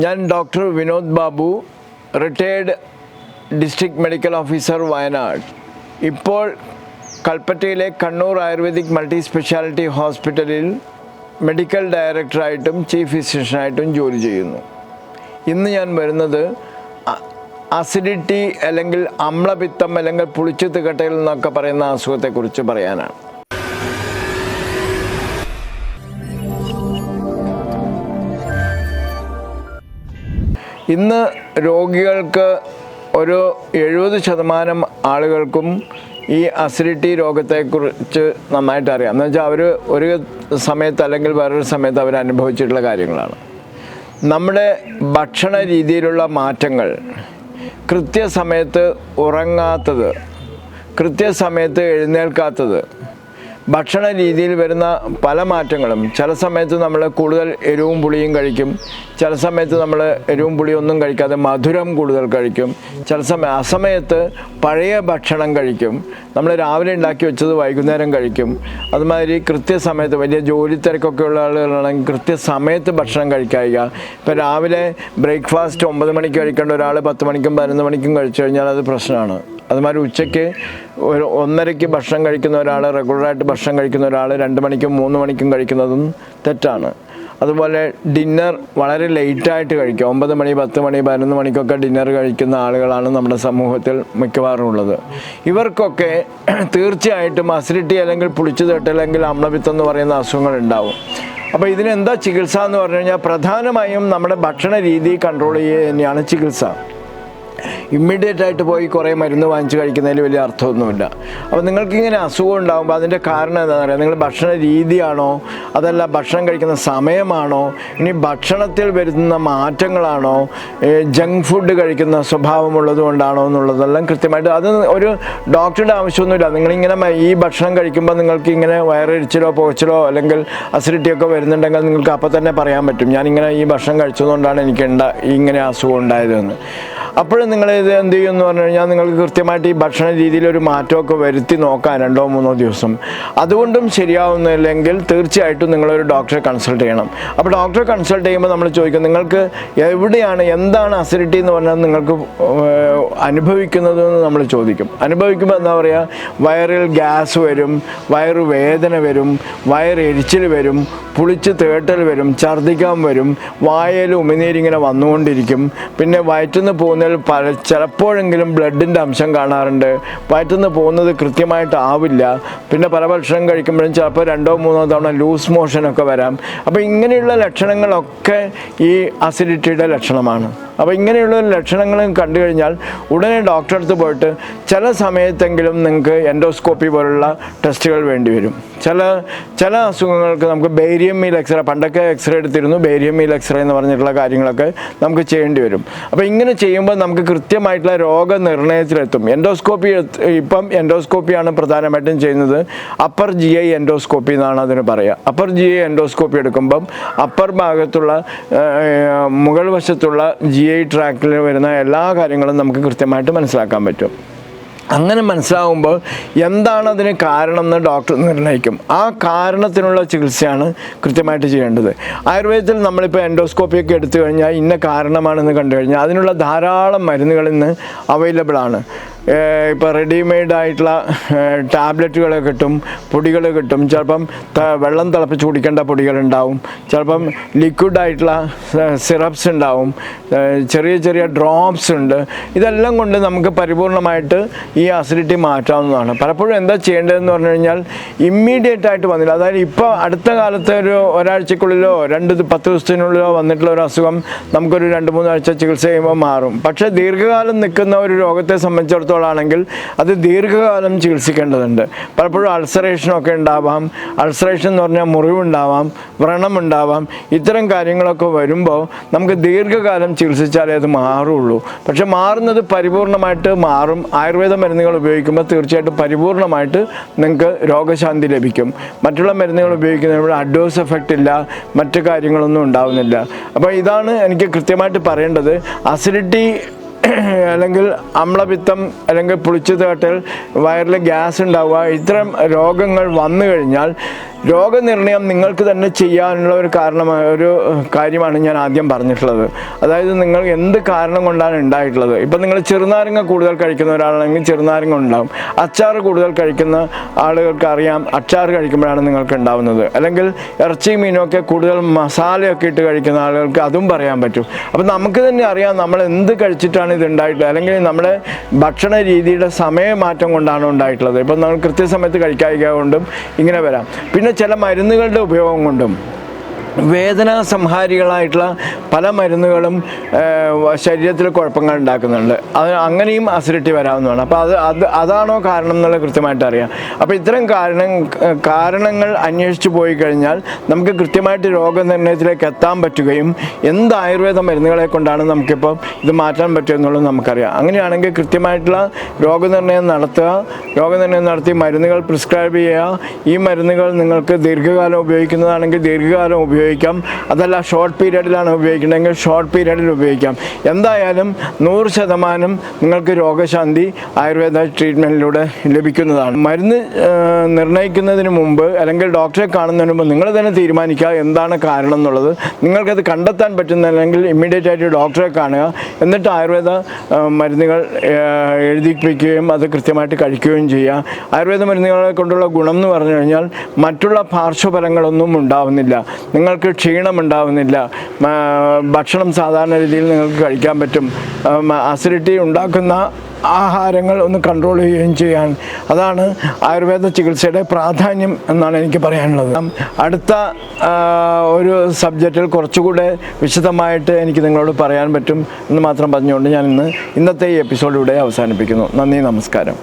ഞാൻ doctor Vinod Babu retired district medical officer Wayanad. ഇപ്പോൾ കൽപ്പറ്റയിലെ കണ്ണൂർ ആയുർവേദിക് മൾട്ടി സ്പെഷ്യാലിറ്റി ഹോസ്പിറ്റലിൽ മെഡിക്കൽ ഡയറക്ടറായിട്ടും ചീഫ് ഫിസിഷ്യനായിട്ടും ജോലി ചെയ്യുന്നു. ഇന്ന് ഞാൻ വരുന്നത് അസിഡിറ്റി അല്ലെങ്കിൽ അമ്ലപിത്തം അല്ലെങ്കിൽ പുളിച്ചു തികട്ടയിൽ എന്നൊക്കെ പറയുന്ന അസുഖത്തെക്കുറിച്ച് പറയാനാണ്. ഇന്ന് രോഗികൾക്ക് ഒരു എഴുപത് ശതമാനം ആളുകൾക്കും ഈ അസിഡിറ്റി രോഗത്തെക്കുറിച്ച് നന്നായിട്ട് അറിയാം. എന്ന് വെച്ചാൽ അവർ ഒരു സമയത്ത് അല്ലെങ്കിൽ വേറൊരു സമയത്ത് അവർ അനുഭവിച്ചിട്ടുള്ള കാര്യങ്ങളാണ്. നമ്മുടെ ഭക്ഷണ രീതിയിലുള്ള മാറ്റങ്ങൾ കൃത്യസമയത്ത് ഉറങ്ങാത്തത് കൃത്യസമയത്ത് എഴുന്നേൽക്കാത്തത് ഭക്ഷണ രീതിയിൽ വരുന്ന പല മാറ്റങ്ങളും. ചില സമയത്ത് നമ്മൾ കൂടുതൽ എരിവും പുളിയും കഴിക്കും. ചില സമയത്ത് നമ്മൾ എരിവും പുളിയും ഒന്നും കഴിക്കാതെ മധുരം കൂടുതൽ കഴിക്കും. ചില സമയം അസമയത്ത് പഴയ ഭക്ഷണം കഴിക്കും. നമ്മൾ രാവിലെ ഉണ്ടാക്കി വെച്ചത് വൈകുന്നേരം കഴിക്കും. അതുമാതിരി കൃത്യസമയത്ത് വലിയ ജോലി തിരക്കൊക്കെ ഉള്ള ആളുകളാണെങ്കിൽ കൃത്യസമയത്ത് ഭക്ഷണം കഴിക്കുക ഇപ്പോൾ രാവിലെ ബ്രേക്ക്ഫാസ്റ്റ് ഒമ്പത് മണിക്ക് കഴിക്കേണ്ട ഒരാൾ പത്ത് മണിക്കും പതിനൊന്ന് മണിക്കും കഴിച്ചു കഴിഞ്ഞാൽ അത് പ്രശ്നമാണ്. അതുമാതിരി ഉച്ചയ്ക്ക് ഒരു ഒന്നരയ്ക്ക് ഭക്ഷണം കഴിക്കുന്ന ഒരാൾ റെഗുലറായിട്ട് ഭക്ഷണം കഴിക്കുന്ന ഒരാൾ രണ്ട് മണിക്കും മൂന്ന് മണിക്കും കഴിക്കുന്നതും തെറ്റാണ്. അതുപോലെ ഡിന്നർ വളരെ ലേറ്റായിട്ട് കഴിക്കുക ഒമ്പത് മണി പത്ത് മണി പതിനൊന്ന് മണിക്കൊക്കെ ഡിന്നർ കഴിക്കുന്ന ആളുകളാണ് നമ്മുടെ സമൂഹത്തിൽ മിക്കവാറും ഉള്ളത്. ഇവർക്കൊക്കെ തീർച്ചയായിട്ടും അസിഡിറ്റി അല്ലെങ്കിൽ പുളിച്ചു തട്ട് അല്ലെങ്കിൽ അമ്ലപിത്തം എന്ന് പറയുന്ന അസുഖങ്ങൾ ഉണ്ടാവും. അപ്പോൾ ഇതിനെന്താ ചികിത്സ എന്ന് പറഞ്ഞു കഴിഞ്ഞാൽ പ്രധാനമായും നമ്മുടെ ഭക്ഷണ രീതി കൺട്രോൾ ചെയ്യുക തന്നെയാണ് ചികിത്സ. ഇമ്മീഡിയറ്റ് ആയിട്ട് പോയി കുറേ മരുന്ന് വാങ്ങിച്ച് കഴിക്കുന്നതിൽ വലിയ അർത്ഥമൊന്നുമില്ല. അപ്പോൾ നിങ്ങൾക്ക് ഇങ്ങനെ അസുഖം ഉണ്ടാകുമ്പോൾ അതിന്റെ കാരണം എന്താണെന്ന് അറിയാം നിങ്ങൾ ഭക്ഷണ രീതിയാണോ? അതല്ല ഭക്ഷണം കഴിക്കുന്ന സമയമാണോ? ഇനി ഭക്ഷണത്തിൽ വരുന്ന മാറ്റങ്ങളാണോ? ജങ്ക് ഫുഡ് കഴിക്കുന്ന സ്വഭാവമുള്ളത് കൊണ്ടാണോ എന്നുള്ളതെല്ലാം കൃത്യമായിട്ട് അത് ഒരു ഡോക്ടറുടെ ആവശ്യമൊന്നുമില്ല. നിങ്ങളിങ്ങനെ ഈ ഭക്ഷണം കഴിക്കുമ്പോൾ നിങ്ങൾക്ക് ഇങ്ങനെ വയറിടിച്ചിലോ പുകച്ചിലോ അല്ലെങ്കിൽ അസിഡിറ്റിയൊക്കെ വരുന്നുണ്ടെങ്കിൽ നിങ്ങൾക്ക് അപ്പോൾ തന്നെ പറയാൻ പറ്റും. ഞാനിങ്ങനെ ഈ ഭക്ഷണം കഴിച്ചതുകൊണ്ടാണ് എനിക്ക് ഉണ്ടാ ഇങ്ങനെ അസുഖം ഉണ്ടായതെന്ന്. അപ്പോഴും നിങ്ങൾ ഇത് എന്ത് ചെയ്യും എന്ന് പറഞ്ഞു കഴിഞ്ഞാൽ നിങ്ങൾക്ക് കൃത്യമായിട്ട് ഈ ഭക്ഷണ രീതിയിൽ ഒരു മാറ്റമൊക്കെ വരുത്തി നോക്കാം രണ്ടോ മൂന്നോ ദിവസം. അതുകൊണ്ടും ശരിയാവുന്നില്ലെങ്കിൽ തീർച്ചയായിട്ടും നിങ്ങളൊരു ഡോക്ടറെ കൺസൾട്ട് ചെയ്യണം. അപ്പോൾ ഡോക്ടറെ കൺസൾട്ട് ചെയ്യുമ്പോൾ നമ്മൾ ചോദിക്കും നിങ്ങൾക്ക് എവിടെയാണ് എന്താണ് അസിഡിറ്റി എന്ന് പറഞ്ഞാൽ നിങ്ങൾക്ക് ഏഹ്, അനുഭവിക്കുന്നത് എന്ന് നമ്മൾ ചോദിക്കും. അനുഭവിക്കുമ്പോൾ എന്താ പറയുക വയറിൽ ഗ്യാസ് വരും വയറ് വേദന വരും വയറെരിച്ചിൽ വരും പുളിച്ച് തേട്ടൽ വരും ഛർദ്ദിക്കാൻ വരും വായയിൽ ഉമിനീരിങ്ങനെ വന്നുകൊണ്ടിരിക്കും. പിന്നെ വയറ്റുനിന്ന് പോകുന്നതിൽ പല ചിലപ്പോഴെങ്കിലും ബ്ലഡിന്റെ അംശം കാണാറുണ്ട്. വയറ്റുനിന്ന് പോകുന്നത് കൃത്യമായിട്ട് ആവില്ല. പിന്നെ പല ഭക്ഷണം കഴിക്കുമ്പോഴും ചിലപ്പോൾ രണ്ടോ മൂന്നോ തവണ ലൂസ് മോഷനൊക്കെ വരാം. അപ്പോൾ ഇങ്ങനെയുള്ള ലക്ഷണങ്ങളൊക്കെ ഈ അസിഡിറ്റിയുടെ ലക്ഷണമാണ്. അപ്പോൾ ഇങ്ങനെയുള്ള ലക്ഷണങ്ങൾ കണ്ടു കഴിഞ്ഞാൽ ഉടനെ ഡോക്ടറെ അടുത്ത് പോയിട്ട് ചില സമയത്തെങ്കിലും നിങ്ങൾക്ക് എൻഡോസ്കോപ്പി പോലുള്ള ടെസ്റ്റുകൾ വേണ്ടി വരും. ചില ചില അസുഖങ്ങൾക്ക് നമുക്ക് ബേരിയം മീൽ എക്സ്റേ പണ്ടൊക്കെ എക്സ്റേ എടുത്തിരുന്നു ബേരിയം മീൽ എക്സ്റേ എന്ന് പറഞ്ഞിട്ടുള്ള കാര്യങ്ങളൊക്കെ നമുക്ക് ചെയ്യേണ്ടി വരും. അപ്പോൾ ഇങ്ങനെ ചെയ്യുമ്പോൾ നമുക്ക് കൃത്യമായിട്ടുള്ള രോഗനിർണയത്തിലെത്തും. എൻഡോസ്കോപ്പി ഇപ്പം എൻഡോസ്കോപ്പിയാണ് പ്രധാനമായിട്ടും ചെയ്യുന്നത്. അപ്പർ ജി ഐ എൻഡോസ്കോപ്പി എന്നാണ് അതിന് പറയുക. അപ്പർ ജി ഐ എൻഡോസ്കോപ്പി എടുക്കുമ്പം അപ്പർ ഭാഗത്തുള്ള മുകൾ വശത്തുള്ള ജി ഐ ട്രാക്കിൽ വരുന്ന എല്ലാ കാര്യങ്ങളും നമുക്ക് കൃത്യമായിട്ട് മനസ്സിലാക്കാൻ പറ്റും. അങ്ങനെ മനസ്സിലാവുമ്പോൾ എന്താണ് അതിന് കാരണം എന്ന് ഡോക്ടർ നിർണയിക്കും. ആ കാരണത്തിനുള്ള ചികിത്സയാണ് കൃത്യമായിട്ട് ചെയ്യേണ്ടത്. ആയുർവേദത്തിൽ നമ്മളിപ്പോൾ എൻഡോസ്കോപ്പിയൊക്കെ എടുത്തു കഴിഞ്ഞാൽ ഇന്ന കാരണമാണെന്ന് കണ്ടു കഴിഞ്ഞാൽ അതിനുള്ള ധാരാളം മരുന്നുകൾ ഇന്ന് അവൈലബിൾ ആണ് ഇപ്പോൾ റെഡിമെയ്ഡ് ആയിട്ടുള്ള ടാബ്ലറ്റുകൾ കിട്ടും പൊടികൾ കിട്ടും. ചിലപ്പം വെള്ളം തിളപ്പിച്ച് കുടിക്കേണ്ട പൊടികളുണ്ടാവും. ചിലപ്പം ലിക്വിഡ് ആയിട്ടുള്ള സിറപ്സ് ഉണ്ടാവും. ചെറിയ ചെറിയ ഡ്രോപ്സ് ഉണ്ട്. ഇതെല്ലാം കൊണ്ട് നമുക്ക് പരിപൂർണമായിട്ട് ഈ അസിഡിറ്റി മാറ്റാവുന്നതാണ്. പലപ്പോഴും എന്താ ചെയ്യേണ്ടതെന്ന് പറഞ്ഞു കഴിഞ്ഞാൽ ഇമ്മീഡിയറ്റ് ആയിട്ട് വന്നില്ല. അതായത് ഇപ്പോൾ അടുത്ത കാലത്ത് ഒരു ഒരാഴ്ചക്കുള്ളിലോ രണ്ട് പത്ത് ദിവസത്തിനുള്ളിലോ വന്നിട്ടുള്ള ഒരു അസുഖം നമുക്കൊരു രണ്ട് മൂന്നാഴ്ച ചികിത്സ ചെയ്യുമ്പോൾ മാറും. പക്ഷേ ദീർഘകാലം നിൽക്കുന്ന ഒരു രോഗത്തെ സംബന്ധിച്ചിടത്തോളം ആണെങ്കിൽ അത് ദീർഘകാലം ചികിത്സിക്കേണ്ടതുണ്ട്. പലപ്പോഴും അൾസറേഷനൊക്കെ ഉണ്ടാവാം. അൾസറേഷൻ എന്ന് പറഞ്ഞാൽ മുറിവുണ്ടാവാം വ്രണമുണ്ടാവാം. ഇത്തരം കാര്യങ്ങളൊക്കെ വരുമ്പോൾ നമുക്ക് ദീർഘകാലം ചികിത്സിച്ചാലേ അത് മാറുള്ളൂ. പക്ഷെ മാറുന്നത് പരിപൂർണമായിട്ട് മാറും. ആയുർവേദ മരുന്നുകൾ ഉപയോഗിക്കുമ്പോൾ തീർച്ചയായിട്ടും പരിപൂർണമായിട്ട് നിങ്ങൾക്ക് രോഗശാന്തി ലഭിക്കും. മറ്റുള്ള മരുന്നുകൾ ഉപയോഗിക്കുന്നതിലൂടെ അഡ്വേഴ്സ് എഫക്റ്റ് ഇല്ല. മറ്റു കാര്യങ്ങളൊന്നും ഉണ്ടാവുന്നില്ല. അപ്പോൾ ഇതാണ് എനിക്ക് കൃത്യമായിട്ട് പറയേണ്ടത്. അസിഡിറ്റി അല്ലെങ്കിൽ അമ്ലപിത്തം അല്ലെങ്കിൽ പുളിച്ചു തേട്ടൽ വയറിൽ ഗ്യാസ് ഉണ്ടാവുക ഇത്തരം രോഗങ്ങൾ വന്നു കഴിഞ്ഞാൽ രോഗനിർണയം നിങ്ങൾക്ക് തന്നെ ചെയ്യാനുള്ള ഒരു കാരണമായ ഒരു കാര്യമാണ് ഞാൻ ആദ്യം പറഞ്ഞിട്ടുള്ളത്. അതായത് നിങ്ങൾ എന്ത് കാരണം കൊണ്ടാണ് ഉണ്ടായിട്ടുള്ളത്? ഇപ്പം നിങ്ങൾ ചെറുനാരങ്ങ കൂടുതൽ കഴിക്കുന്ന ഒരാളാണെങ്കിൽ ചെറുനാരങ്ങ ഉണ്ടാവും. അച്ചാർ കൂടുതൽ കഴിക്കുന്ന ആളുകൾക്ക് അറിയാം അച്ചാർ കഴിക്കുമ്പോഴാണ് നിങ്ങൾക്ക് ഉണ്ടാവുന്നത്. അല്ലെങ്കിൽ ഇറച്ചി മീനൊക്കെ കൂടുതൽ മസാലയൊക്കെ ഇട്ട് കഴിക്കുന്ന ആളുകൾക്ക് അതും പറയാൻ പറ്റും. അപ്പം നമുക്ക് തന്നെ അറിയാം നമ്മൾ എന്ത് കഴിച്ചിട്ടാണ് ഇത് ഉണ്ടായിട്ടുള്ളത്. അല്ലെങ്കിൽ നമ്മുടെ ഭക്ഷണ രീതിയുടെ സമയമാറ്റം കൊണ്ടാണ് ഉണ്ടായിട്ടുള്ളത്. ഇപ്പം നമ്മൾ കൃത്യസമയത്ത് കഴിക്കാതിരിക്കുക കൊണ്ടും ഇങ്ങനെ വരാം. പിന്നെ ചില മരുന്നുകളുടെ ഉപയോഗം കൊണ്ടും വേദനാ സംഹാരികളായിട്ടുള്ള പല മരുന്നുകളും ശരീരത്തിൽ കുഴപ്പങ്ങൾ ഉണ്ടാക്കുന്നുണ്ട്. അത് അങ്ങനെയും അസിഡിറ്റി വരാവുന്നതാണ്. അപ്പോൾ അത് അത് അതാണോ കാരണം എന്നുള്ളത് കൃത്യമായിട്ട് അറിയാം. അപ്പോൾ ഇത്തരം കാരണം കാരണങ്ങൾ അന്വേഷിച്ച് പോയി കഴിഞ്ഞാൽ നമുക്ക് കൃത്യമായിട്ട് രോഗനിർണയത്തിലേക്ക് എത്താൻ പറ്റുകയും എന്ത് ആയുർവേദ മരുന്നുകളെ കൊണ്ടാണ് നമുക്കിപ്പോൾ ഇത് മാറ്റാൻ പറ്റുക എന്നുള്ളത് നമുക്കറിയാം. അങ്ങനെയാണെങ്കിൽ കൃത്യമായിട്ടുള്ള രോഗനിർണയം നടത്തുക രോഗനിർണയം നടത്തി മരുന്നുകൾ പ്രിസ്ക്രൈബ് ചെയ്യുക. ഈ മരുന്നുകൾ നിങ്ങൾക്ക് ദീർഘകാലം ഉപയോഗിക്കുന്നതാണെങ്കിൽ ദീർഘകാലം ഉപയോഗിക്കാം. അതല്ല ഷോർട്ട് പീരീഡിലാണ് ഉപയോഗിക്കുന്നതെങ്കിൽ ഷോർട്ട് പീരീഡിൽ ഉപയോഗിക്കാം. എന്തായാലും നൂറ് ശതമാനം നിങ്ങൾക്ക് രോഗശാന്തി ആയുർവേദ ട്രീറ്റ്മെന്റിലൂടെ ലഭിക്കുന്നതാണ്. മരുന്ന് നിർണയിക്കുന്നതിന് മുമ്പ് അല്ലെങ്കിൽ ഡോക്ടറെ കാണുന്നതിന് മുമ്പ് നിങ്ങൾ തന്നെ തീരുമാനിക്കുക എന്താണ് കാരണം എന്നുള്ളത്. നിങ്ങൾക്കത് കണ്ടെത്താൻ പറ്റുന്നില്ലെങ്കിൽ ഇമ്മീഡിയറ്റ് ആയിട്ട് ഡോക്ടറെ കാണുക. എന്നിട്ട് ആയുർവേദ മരുന്നുകൾ എഴുതിപ്പിക്കുകയും അത് കൃത്യമായിട്ട് കഴിക്കുകയും ചെയ്യുക. ആയുർവേദ മരുന്നുകളെ കൊണ്ടുള്ള ഗുണം എന്ന് പറഞ്ഞു കഴിഞ്ഞാൽ മറ്റുള്ള പാർശ്വഫലങ്ങളൊന്നും ഉണ്ടാവുന്നില്ല. നിങ്ങൾക്ക് ക്ഷീണമുണ്ടാവുന്നില്ല ഭക്ഷണം സാധാരണ രീതിയിൽ നിങ്ങൾക്ക് കഴിക്കാൻ പറ്റും. അസിഡിറ്റി ഉണ്ടാക്കുന്ന ആഹാരങ്ങൾ ഒന്ന് കൺട്രോൾ ചെയ്യുകയും ചെയ്യാൻ. അതാണ് ആയുർവേദ ചികിത്സയുടെ പ്രാധാന്യം എന്നാണ് എനിക്ക് പറയാനുള്ളത്. അടുത്ത ഒരു സബ്ജക്റ്റിൽ കുറച്ചുകൂടെ വിശദമായിട്ട് എനിക്ക് നിങ്ങളോട് പറയാൻ പറ്റും എന്ന് മാത്രം പറഞ്ഞുകൊണ്ട് ഞാൻ ഇന്ന് ഇന്നത്തെ ഈ എപ്പിസോഡിലൂടെ അവസാനിപ്പിക്കുന്നു. നന്ദി നമസ്കാരം.